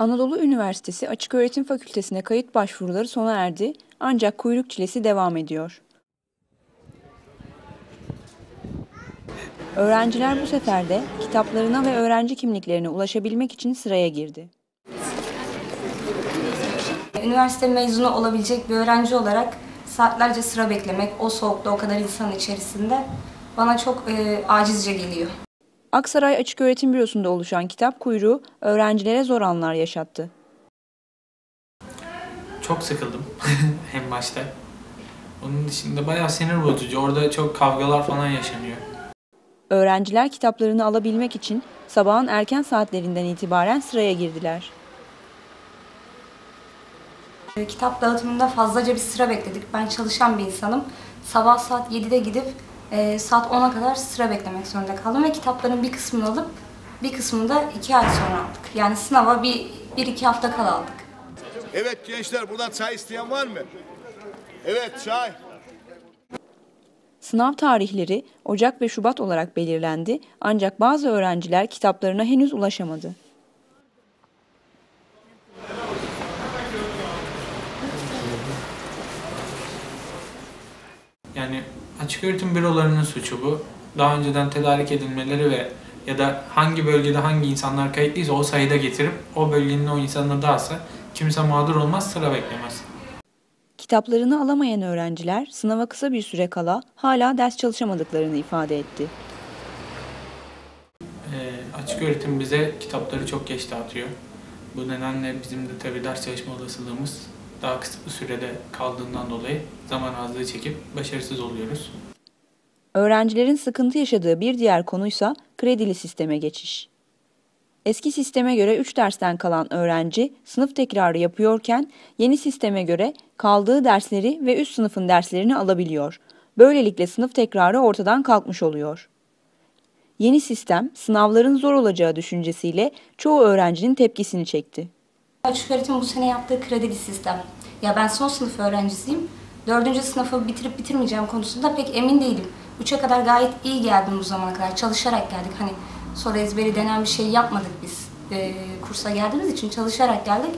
Anadolu Üniversitesi Açıköğretim Fakültesine kayıt başvuruları sona erdi ancak kuyruk çilesi devam ediyor. Öğrenciler bu sefer de kitaplarına ve öğrenci kimliklerine ulaşabilmek için sıraya girdi. Üniversite mezunu olabilecek bir öğrenci olarak saatlerce sıra beklemek, o soğukta o kadar insanın içerisinde bana çok e, acizce geliyor. Aksaray Açıköğretim Bürosu'nda oluşan kitap kuyruğu öğrencilere zor anlar yaşattı. Çok sıkıldım en başta. Onun dışında bayağı sinir bozucu. Orada çok kavgalar falan yaşanıyor. Öğrenciler kitaplarını alabilmek için sabahın erken saatlerinden itibaren sıraya girdiler. Kitap dağıtımında fazlaca bir sıra bekledik. Ben çalışan bir insanım. Sabah saat 7'de gidip e, saat 10'a kadar sıra beklemek zorunda kaldım ve kitapların bir kısmını alıp bir kısmını da 2 ay sonra aldık. Yani sınava bir, bir iki hafta kala aldık. Evet gençler buradan çay isteyen var mı? Evet çay. Sınav tarihleri Ocak ve Şubat olarak belirlendi ancak bazı öğrenciler kitaplarına henüz ulaşamadı. Yani açık öğretim bürolarının suçu bu. Daha önceden tedarik edilmeleri ve ya da hangi bölgede hangi insanlar kayıtlıysa o sayıda getirip o bölgenin o insanına dağıtsa kimse mağdur olmaz, sıra beklemez. Kitaplarını alamayan öğrenciler sınava kısa bir süre kala hala ders çalışamadıklarını ifade etti. Ee, açık öğretim bize kitapları çok geç dağıtıyor. Bu nedenle bizim de tabii ders çalışma olasılığımız daha kısıtlı sürede kaldığından dolayı zaman azlığı çekip başarısız oluyoruz. Öğrencilerin sıkıntı yaşadığı bir diğer konuysa kredili sisteme geçiş. Eski sisteme göre 3 dersten kalan öğrenci sınıf tekrarı yapıyorken yeni sisteme göre kaldığı dersleri ve üst sınıfın derslerini alabiliyor. Böylelikle sınıf tekrarı ortadan kalkmış oluyor. Yeni sistem sınavların zor olacağı düşüncesiyle çoğu öğrencinin tepkisini çekti. Açık öğretim bu sene yaptığı kredili sistem. Ya ben son sınıf öğrencisiyim. Dördüncü sınıfı bitirip bitirmeyeceğim konusunda pek emin değilim. Üçe kadar gayet iyi geldim bu zamana kadar. Çalışarak geldik. Hani soru ezberi denen bir şey yapmadık biz. Ee, kursa geldiğimiz için çalışarak geldik.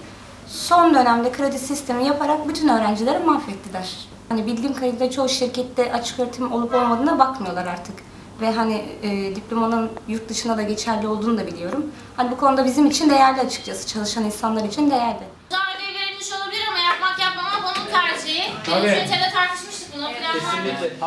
Son dönemde kredi sistemi yaparak bütün öğrencileri mahvettiler. Hani bildiğim kadarıyla çoğu şirkette açık öğretim olup olmadığına bakmıyorlar artık. Ve hani e, diplomanın yurt dışına da geçerli olduğunu da biliyorum. Hani bu konuda bizim için değerli açıkçası. Çalışan insanlar için değerli. Ödev verilmiş olabilir ama yapmak yapmamak onun tercihi. Tabii. Ünitede tartışmıştık bunu. Kesinlikle.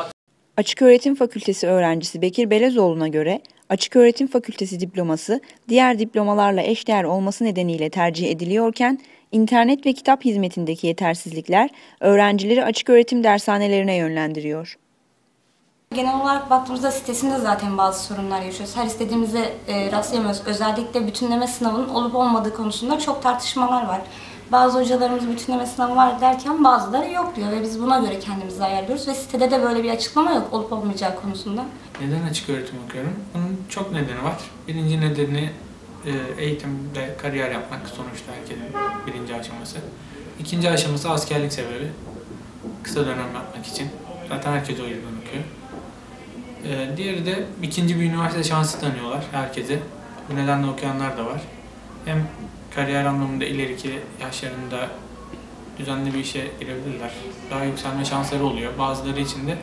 Açıköğretim Fakültesi öğrencisi Bekir Belezoğlu'na göre Açıköğretim Fakültesi diploması diğer diplomalarla eşdeğer olması nedeniyle tercih ediliyorken internet ve kitap hizmetindeki yetersizlikler öğrencileri açıköğretim dershanelerine yönlendiriyor. Genel olarak baktığımızda sitesinde zaten bazı sorunlar yaşıyoruz. Her istediğimize e, rastlayamıyoruz. Özellikle bütünleme sınavının olup olmadığı konusunda çok tartışmalar var. Bazı hocalarımız bütünleme sınavı var derken bazıları yok diyor ve biz buna göre kendimizi ayarlıyoruz ve sitede de böyle bir açıklama yok olup olmayacağı konusunda. Neden açık öğretim okuyorum? Bunun çok nedeni var. Birinci nedeni e, eğitimde kariyer yapmak sonuçta herkesin birinci aşaması. İkinci aşaması askerlik sebebi. Kısa dönem yapmak için. Zaten herkes o yüzden okuyor. E, diğeri de ikinci bir üniversite şansı tanıyorlar herkese. Bu nedenle okuyanlar da var. Hem kariyer anlamında ileriki yaşlarında düzenli bir işe girebilirler. Daha yükselme şansları oluyor. Bazıları için de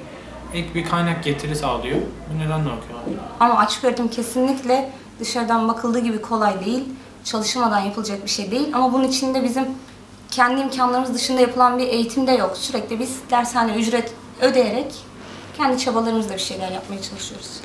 ek bir kaynak getiri sağlıyor. Bu nedenle okuyorlar. Ama açık öğretim kesinlikle dışarıdan bakıldığı gibi kolay değil. Çalışılmadan yapılacak bir şey değil. Ama bunun içinde bizim kendi imkanlarımız dışında yapılan bir eğitim de yok. Sürekli biz dershane ücret ödeyerek kendi çabalarımızla bir şeyler yapmaya çalışıyoruz.